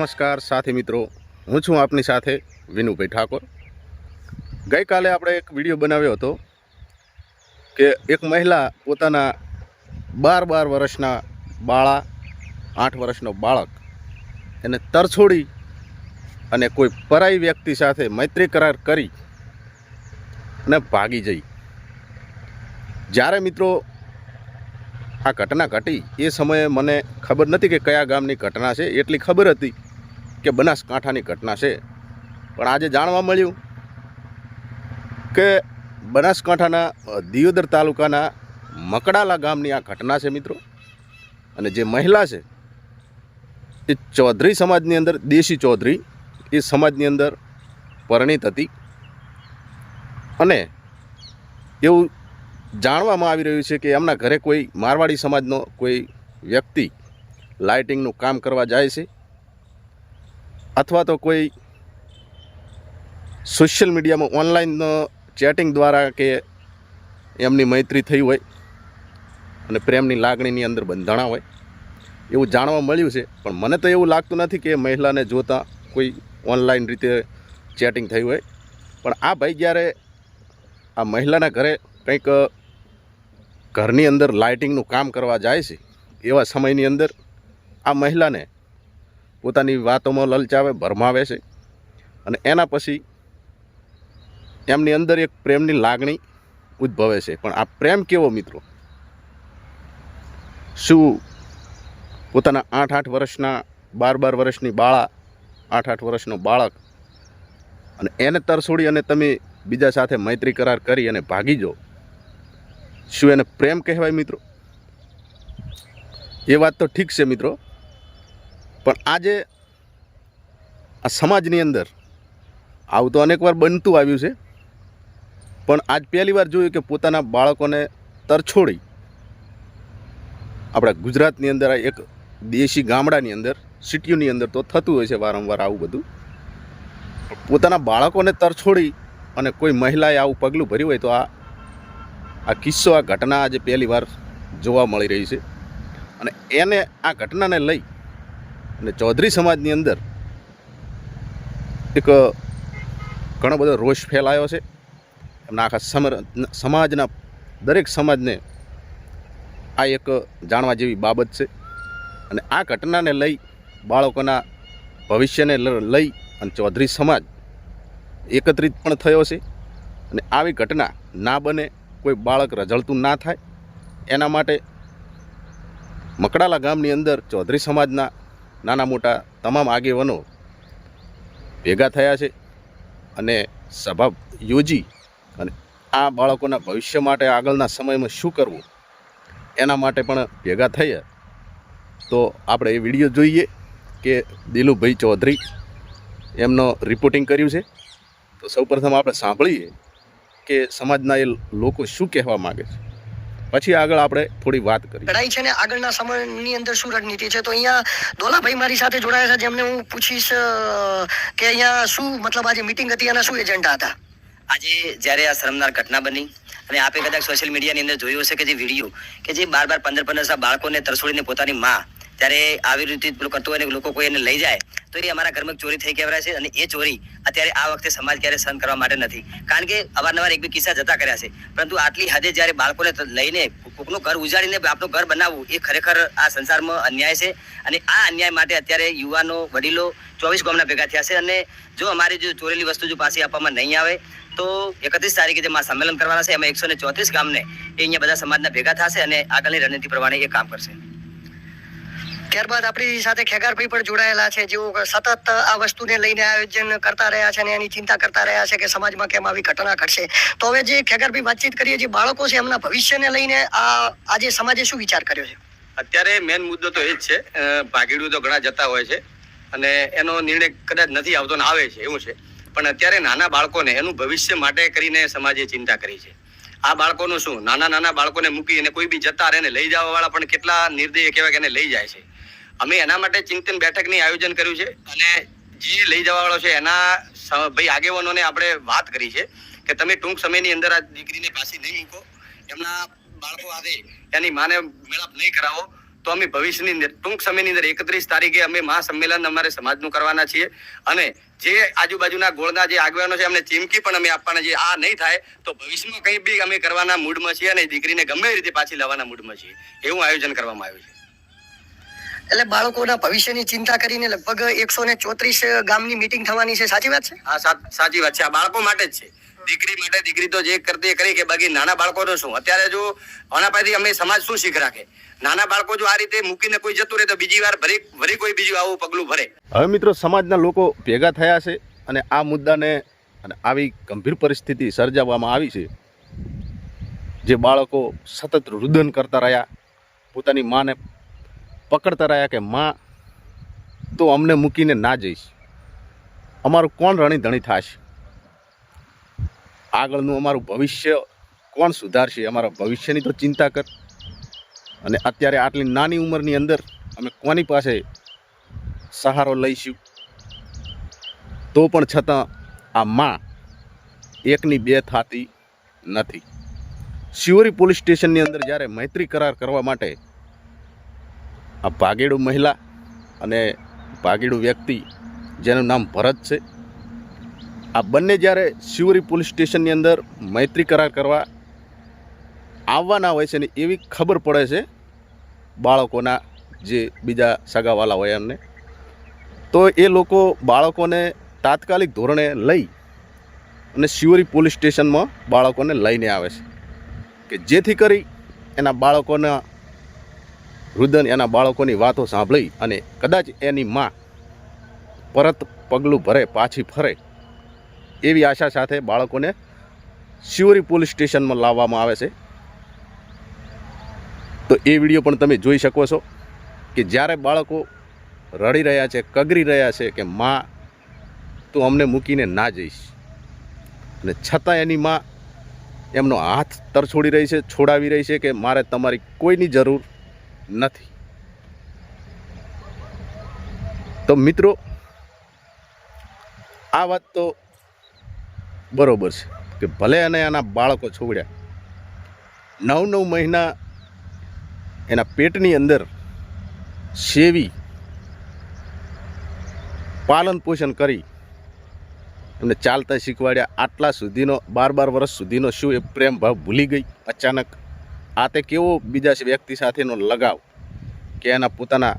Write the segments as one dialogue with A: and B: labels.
A: નમસ્કાર, સાથી મિત્રો. હું છું આપની સાથે વિનુભાઈ ઠાકોર. ગઈકાલે આપણે એક વીડિયો બનાવ્યો હતો કે એક મહિલા પોતાના બાર બાર વર્ષના બાળા, આઠ વર્ષનો બાળક એને તરછોડી અને કોઈ પરાઈ વ્યક્તિ સાથે મૈત્રી કરાર કરી અને ભાગી જઈ. જ્યારે મિત્રો આ ઘટના ઘટી, એ સમયે મને ખબર નથી કે કયા ગામની ઘટના છે, એટલી ખબર હતી કે બનાસકાંઠાની ઘટના છે. પણ આજે જાણવા મળ્યું કે બનાસકાંઠાના દિયોદર તાલુકાના મકડાલા ગામની આ ઘટના છે મિત્રો. અને જે મહિલા છે, એ ચૌધરી સમાજની અંદર, દેશી ચૌધરી, એ સમાજની અંદર પરિણીત હતી. અને એવું જાણવામાં આવી રહ્યું છે કે એમના ઘરે કોઈ મારવાડી સમાજનો કોઈ વ્યક્તિ લાઇટિંગનું કામ કરવા જાય છે. અથવા તો કોઈ સોશિયલ મીડિયામાં ઓનલાઈન ચેટિંગ દ્વારા કે એમની મૈત્રી થઈ હોય અને પ્રેમની લાગણીની અંદર બંધાણા હોય, એવું જાણવા મળ્યું છે. પણ મને તો એવું લાગતું નથી કે મહિલાને જોતાં કોઈ ઓનલાઈન રીતે ચેટિંગ થઈ હોય. પણ આ ભાઈ જ્યારે આ મહિલાના ઘરે કંઈક ઘરની અંદર લાઇટિંગનું કામ કરવા જાય છે, એવા સમયની અંદર આ મહિલાને પોતાની વાતોમાં લલચાવે, ભરમાવે છે. અને એના પછી એમની અંદર એક પ્રેમની લાગણી ઉદ્ભવે છે. પણ આ પ્રેમ કેવો મિત્રો? શું પોતાના આઠ આઠ વર્ષના, બાર બાર વર્ષની બાળા, આઠ આઠ વર્ષનો બાળક અને એને તરસોડી અને તમે બીજા સાથે મૈત્રી કરાર કરી અને ભાગી જાઓ. શું એને પ્રેમ કહેવાય મિત્રો? એ વાત તો ઠીક છે મિત્રો. પણ આજે આ સમાજની અંદર આવું તો અનેકવાર બનતું આવ્યું છે. પણ આજ પહેલી વાર જોયું કે પોતાના બાળકોને તરછોડી આપણા ગુજરાતની અંદર આ એક દેશી ગામડાની અંદર, સિટીઓની અંદર તો થતું હોય છે વારંવાર આવું બધું. પોતાના બાળકોને તરછોડી અને કોઈ મહિલાએ આવું પગલું ભર્યું હોય તો આ આ કિસ્સો, આ ઘટના આજે પહેલી વાર જોવા મળી રહી છે. અને એને આ ઘટનાને લઈ અને ચૌધરી સમાજની અંદર એક, ઘણો બધો રોષ ફેલાયો છે. એમના આખા સમર, સમાજના દરેક સમાજને આ એક જાણવા જેવી બાબત છે. અને આ ઘટનાને લઈ, બાળકોના ભવિષ્યને લઈ અને ચૌધરી સમાજ એકત્રિત પણ થયો છે. અને આવી ઘટના ના બને, કોઈ બાળક રઝળતું ના થાય. એના માટે મકડાલા ગામની અંદર ચૌધરી સમાજના નાના મોટા તમામ આગેવાનો ભેગા થયા છે અને સભા યોજી અને આ બાળકોના ભવિષ્ય માટે આગળના સમયમાં શું કરવું એના માટે પણ ભેગા થયા. તો આપણે એ વીડિયો જોઈએ કે દિલુભાઈ ચૌધરી એમનો રિપોર્ટિંગ કર્યું છે. તો સૌપ્રથમ આપણે સાંભળીએ કે સમાજના એ લોકો શું કહેવા માગે છે. પછી આગળ આપણે થોડી વાત કરીએ.
B: લડાઈ છે ને આગળના સમયની અંદર શું રણનીતિ છે? તો અહીંયા દોલાભાઈ મારી સાથે જોડાયા છે જેમને હું પૂછીશ કે અહીંયા શું મતલબ આજે મીટિંગ હતી એના શું એજન્ડા હતા?
C: આજે જ્યારે આ શરમનાર ઘટના બની અને આપે કદાચ સોશિયલ મીડિયાની અંદર જોયું હશે કે જે વીડિયો કે જે બાર બાર પંદર પંદર બાળકોને તરસોડીને પોતાની માં ત્યારે આવી રીતે પેલું કરતું હોય ને લોકો કોઈ એને લઈ જાય, તો એ અમારા ઘરમાં ચોરી થઈ કહેવાય છે અને એ ચોરી અત્યારે આ વખતે સમાજ ક્યારે સહન કરવા માટે નથી. કારણ કે અવારનવાર એક બે કિસ્સા જતા કર્યા છે. પરંતુ આટલી હદે જ્યારે બાળકોને લઈને કોકનું ઘર ઉજાડીને આપણું ઘર બનાવવું, એ ખરેખર આ સંસારમાં અન્યાય છે. અને આ અન્યાય માટે અત્યારે યુવાનો, વડીલો ચોવીસ ગામના ભેગા થયા છે અને જો અમારી જો ચોરેલી વસ્તુ જો પાછી આપવામાં નહીં આવે, તો એકત્રીસ તારીખે જે મા સંમેલન કરવાના છે, એમાં એકસો ને ચોત્રીસ ગામને એ અહીંયા બધા સમાજના ભેગા થશે અને આગળની રણનીતિ પ્રમાણે એ કામ કરશે.
B: ત્યારબાદ આપણી સાથે ખેગારભાઈ પણ જોડાયેલા છે, જેઓ સતત આ વસ્તુને લઈને આયોજન કરતા રહ્યા છે અને એની ચિંતા કરતા રહ્યા છે કે સમાજમાં કેમ આવી ઘટના ઘટશે. તો હવે જે ખેગારભાઈ વાતચીત કરીએ, જે બાળકો છે, એમના ભવિષ્યને લઈને આ આજે સમાજે શું વિચાર કર્યો છે?
D: અત્યારે મેન મુદ્દો તો એ જ છે ભાગીડું તો ઘણા જતા હોય છે અને એનો નિર્ણય કદાચ નથી આવતો ને આવે છે, એવું છે. પણ અત્યારે નાના બાળકોને એનું ભવિષ્ય માટે કરીને સમાજે ચિંતા કરી છે. આ બાળકોનું શું? નાના નાના બાળકોને મૂકી અને કોઈ બી જતા રહે લઈ જવા વાળા પણ કેટલા નિર્દય કહેવાય કે એને લઈ જાય છે. અમે એના માટે ચિંતન બેઠકની આયોજન કર્યું છે અને જે લઈ જવા વાળો છે એના ભાઈ આગેવાનોને આપણે વાત કરી છે કે તમે ટૂંક સમયની અંદર આ દીકરીને પાછી નહીં મૂકો. એમના બાળકો આવે, એની માને મેળાપ નહીં કરાવો, તો અમે ભવિષ્યની અંદર, ટૂંક સમયની અંદર એકત્રીસ તારીખે અમે મહાસંમેલન અમારે સમાજનું કરવાના છીએ અને જે આજુબાજુના ગોળના જે આગેવાનો છે એમને ચીમકી પણ અમે આપવાના છીએ. આ નહીં થાય તો ભવિષ્યમાં કંઈ બી અમે કરવાના મૂડમાં છીએ અને દીકરીને ગમે રીતે પાછી લાવવાના મૂડમાં છીએ. એવું આયોજન કરવામાં આવ્યું છે.
B: એટલે બાળકોના ભવિષ્યની ચિંતા કરીને લગભગ એકસો ને ચોત્રીસ ગામની મીટિંગ થવાની છે. સાચી વાત છે?
D: હા સાચી વાત છે. આ બાળકો માટે જ છે. દીકરી માટે દીકરી તો જે કરતી કરી કે બાકી નાના બાળકોનું શું? અત્યારે જો આના પાસેથી અમે સમાજ શું શીખ રાખે? નાના બાળકો જો આ રીતે મૂકીને કોઈ જતું રહે તો બીજી વાર ભરી ભરી કોઈ બીજું આવું પગલું ભરે.
A: હવે મિત્રો સમાજના લોકો ભેગા થયા છે અને આ મુદ્દાને અને આવી ગંભીર પરિસ્થિતિ સર્જાવવામાં આવી છે. જે બાળકો સતત રુદન કરતા રહ્યા પોતાની માને પકડતા રહ્યા કે, માં, તો અમને મૂકીને ના જઈશ. અમારું કોણ રણી ધણી થશે? આગળનું અમારું ભવિષ્ય કોણ સુધારશે? અમારા ભવિષ્યની તો ચિંતા કર. અને અત્યારે આટલી નાની ઉંમરની અંદર અમે કોની પાસે સહારો લઈશું? તો પણ છતાં આ માં એકની બે થાતી નથી. શિવરી પોલીસ સ્ટેશનની અંદર જ્યારે મૈત્રી કરાર કરવા માટે આ ભાગેડુ મહિલા અને ભાગેડુ વ્યક્તિ, જેનું નામ ભરત છે, આ બંને જ્યારે શિવરી પોલીસ સ્ટેશનની અંદર મૈત્રી કરાર કરવા આવવાના હોય છે ને એવી ખબર પડે છે બાળકોના જે બીજા સગાવાલા હોય એમને, તો એ લોકો બાળકોને તાત્કાલિક ધોરણે લઈ અને શિવરી પોલીસ સ્ટેશનમાં બાળકોને લઈને આવે છે. કે જેથી કરી એના બાળકોના રુદન એના બાળકોની વાતો સાંભળી અને કદાચ એની માં પરત પગલું ભરે, પાછી ફરે એવી આશા સાથે બાળકોને શિવરી પોલીસ સ્ટેશનમાં લાવવામાં આવે છે. તો એ વીડિયો પણ તમે જોઈ શકો છો કે જ્યારે બાળકો રડી રહ્યા છે, કગરી રહ્યા છે કે માં, તું અમને મૂકીને ના જઈશ. અને છતાં એની માં એમનો હાથ તરછોડી રહી છે, છોડાવી રહી છે કે મારે તમારી કોઈની જરૂર નથી. તો મિત્રો, આ વાત તો બરોબર છે કે ભલે અને આના બાળકો છોડ્યા, નવ નવ મહિના એના પેટની અંદર સેવી, પાલન પોષણ કરી એમને ચાલતા શીખવાડ્યા. આટલા સુધીનો, બાર બાર વર્ષ સુધીનો શું એ પ્રેમ ભાવ ભૂલી ગઈ અચાનક. આ તે કેવો બીજા વ્યક્તિ સાથેનો લગાવ કે એના પોતાના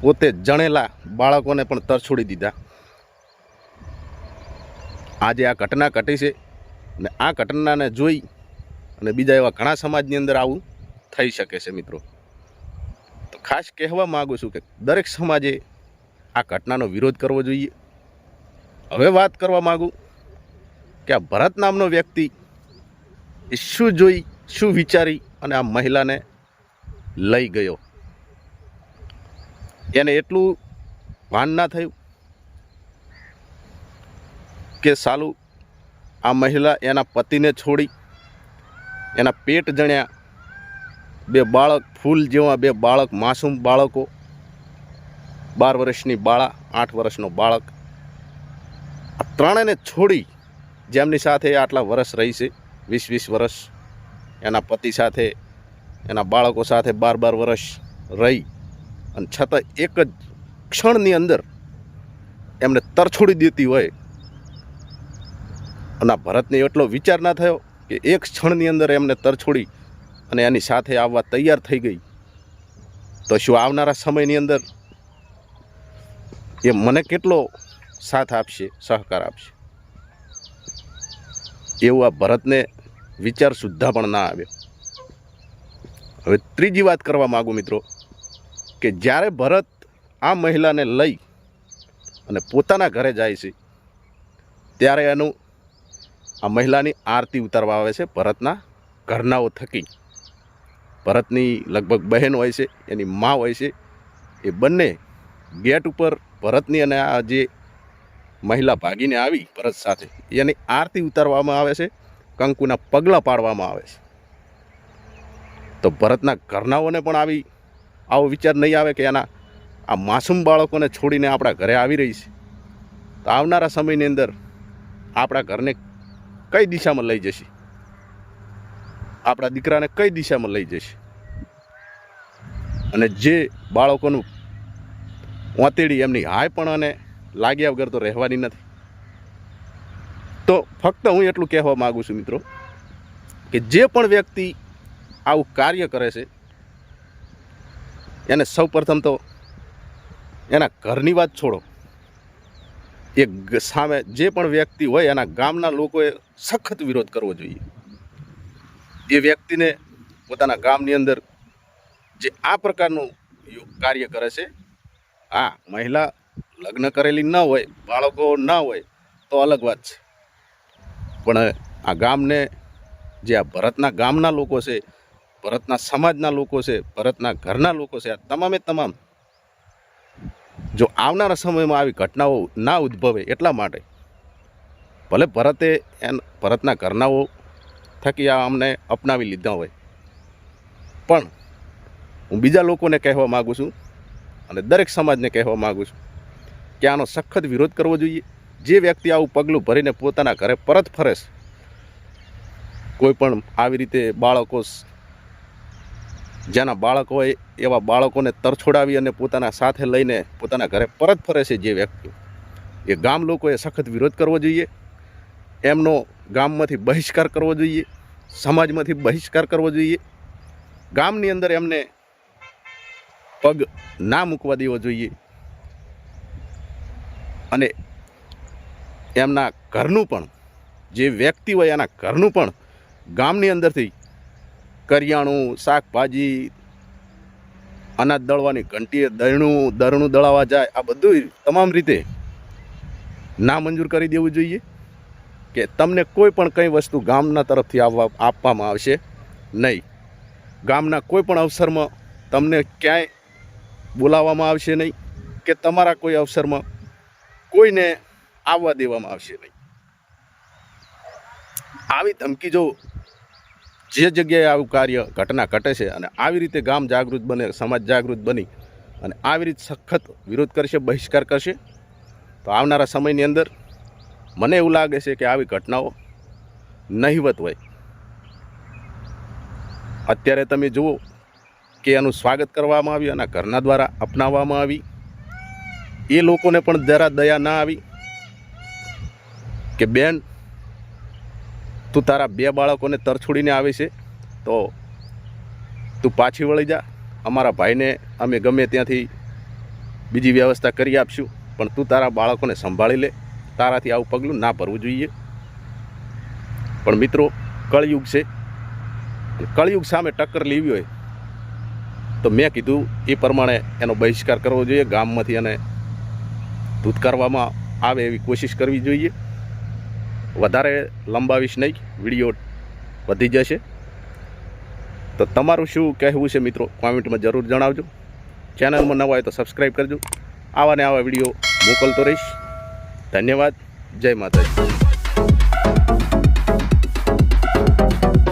A: પોતે જણેલા બાળકોને પણ તરછોડી દીધા. આજે આ ઘટના ઘટી છે અને આ ઘટનાને જોઈ અને બીજા એવા ઘણા સમાજની અંદર આવું થઈ શકે છે મિત્રો. તો ખાસ કહેવા માગું છું કે દરેક સમાજે આ ઘટનાનો વિરોધ કરવો જોઈએ. હવે વાત કરવા માગું કે આ ભરત નામનો વ્યક્તિ એ શું જોઈ શું વિચારી અને આ મહિલાને લઈ ગયો? એને એટલું ભાન ના થયું કે સાલું આ મહિલા એના પતિને છોડી, એના પેટ જણ્યા બે બાળક, ફૂલ જેવા બે બાળક, માસૂમ બાળકો, બાર વર્ષની બાળા, આઠ વર્ષનો બાળક. આ ત્રણેને છોડી જેમની સાથે આટલા વર્ષ રહી છે, વીસ વીસ વર્ષ એના પતિ સાથે, એના બાળકો સાથે બાર બાર વર્ષ રહી અને છતાં એક જ ક્ષણની અંદર એમને તરછોડી દેતી હોય. અને ભરતને એટલો વિચાર ના થયો કે એક ક્ષણની અંદર એમને તરછોડી અને એની સાથે આવવા તૈયાર થઈ ગઈ. તો શું આવનારા સમયની અંદર એ મને કેટલો સાથ આપશે, સહકાર આપશે? એવું આ ભરતને વિચાર સુદ્ધા પણ ના આવ્યો. હવે ત્રીજી વાત કરવા માગું મિત્રો, કે જ્યારે ભરત આ મહિલાને લઈ અને પોતાના ઘરે જાય છે, ત્યારે એનું આ મહિલાની આરતી ઉતારવા આવે છે ભરતના ઘરનાઓ થકી. ભરતની લગભગ બહેન હોય છે, એની મા હોય છે, એ બંને ગેટ ઉપર ભરતની અને આ જે મહિલા ભાગીને આવી ભરત સાથે, એની આરતી ઉતારવામાં આવે છે. કંકુના પગલાં પાડવામાં આવે છે. તો ભરતના ઘરનાઓને પણ આવી આવો વિચાર નહીં આવે કે એના આ માસૂમ બાળકોને છોડીને આપણા ઘરે આવી રહી છે. તો આવનારા સમયની અંદર આપણા ઘરને કઈ દિશામાં લઈ જશે? આપણા દીકરાને કઈ દિશામાં લઈ જશે? અને જે બાળકોનું વાંતેડી એમની હાય પણ અને લાગ્યા વગર તો રહેવાની નથી. તો ફક્ત હું એટલું કહેવા માગું છું મિત્રો કે જે પણ વ્યક્તિ આવું કાર્ય કરે છે, એને સૌ પ્રથમ તો એના ઘરની વાત છોડો. એ સામે જે પણ વ્યક્તિ હોય એના ગામના લોકોએ સખત વિરોધ કરવો જોઈએ. એ વ્યક્તિને પોતાના ગામની અંદર જે આ પ્રકારનું કાર્ય કરે છે, આ મહિલા લગ્ન કરેલી ન હોય, બાળકો ન હોય, તો અલગ વાત છે. પણ આ ગામને જે આ ભરતના ગામના લોકો છે, ભરતના સમાજના લોકો છે, ભરતના ઘરના લોકો છે, આ તમામે તમામ જો આવનારા સમયમાં આવી ઘટનાઓ ના ઉદ્ભવે એટલા માટે ભલે ભરતે એન ભરતના ઘરનાઓ થકી આ અમને અપનાવી લીધા હોય. પણ હું બીજા લોકોને કહેવા માગું છું અને દરેક સમાજને કહેવા માગું છું કે આનો સખત વિરોધ કરવો જોઈએ. જે વ્યક્તિ આવું પગલું ભરીને પોતાના ઘરે પરત ફરે છે, કોઈ પણ આવી રીતે બાળકો જેના બાળક હોય એવા બાળકોને તરછોડાવી અને પોતાના સાથે લઈને પોતાના ઘરે પરત ફરે છે જે વ્યક્તિ એ ગામ લોકોએ સખત વિરોધ કરવો જોઈએ, એમનો ગામમાંથી બહિષ્કાર કરવો જોઈએ, સમાજમાંથી બહિષ્કાર કરવો જોઈએ, ગામની અંદર એમને પગ ના મૂકવા દેવો જોઈએ. અને એમના ઘરનું પણ, જે વ્યક્તિ હોય એના ઘરનું પણ ગામની અંદરથી કરિયાણું, શાકભાજી, અનાજ દળવાની ઘંટીએ દરણું દરણું દળાવવા જાય, આ બધું તમામ રીતે ના મંજૂર કરી દેવું જોઈએ કે તમને કોઈ પણ કંઈ વસ્તુ ગામના તરફથી આવવા, આપવામાં આવશે નહીં. ગામના કોઈ પણ અવસરમાં તમને ક્યાંય બોલાવવામાં આવશે નહીં કે તમારા કોઈ અવસરમાં કોઈને આવવા દેવામાં આવશે નહીં. આવી ધમકી જો જે જગ્યાએ આવું કાર્ય ઘટના ઘટે છે અને આવી રીતે ગામ જાગૃત બને, સમાજ જાગૃત બની અને આવી રીતે સખત વિરોધ કરશે, બહિષ્કાર કરશે, તો આવનારા સમયની અંદર મને એવું લાગે છે કે આવી ઘટનાઓ નહીવત હોય. અત્યારે તમે જુઓ કે એનું સ્વાગત કરવામાં આવ્યું એના ઘરના દ્વારા અપનાવવામાં આવી. એ લોકોને પણ જરા દયા ના આવી. કે બેન, તું તારા બે બાળકોને તરછોડીને આવે છે, તો તું પાછી વળી જા. અમારા ભાઈને અમે ગમે ત્યાંથી બીજી વ્યવસ્થા કરી આપશું, પણ તું તારા બાળકોને સંભાળી લે. તારાથી આવું પગલું ના ભરવું જોઈએ. પણ મિત્રો, કળયુગ છે. કળિયુગ સામે ટક્કર લેવી હોય, તો મેં કીધું એ પ્રમાણે એનો બહિષ્કાર કરવો જોઈએ ગામમાંથી અને ધૂતકારવામાં આવે એવી કોશિશ કરવી જોઈએ. વધારે લંબાવીશ નહીં, વીડિયો વધી જશે. તો તમારું શું કહેવું છે મિત્રો? કોમેન્ટમાં જરૂર જણાવજો. ચેનલમાં નવા હોય તો સબસ્ક્રાઈબ કરજો. આવા ને આવા વીડિયો મોકલતો રહીશ. ધન્યવાદ. જય માતાજી.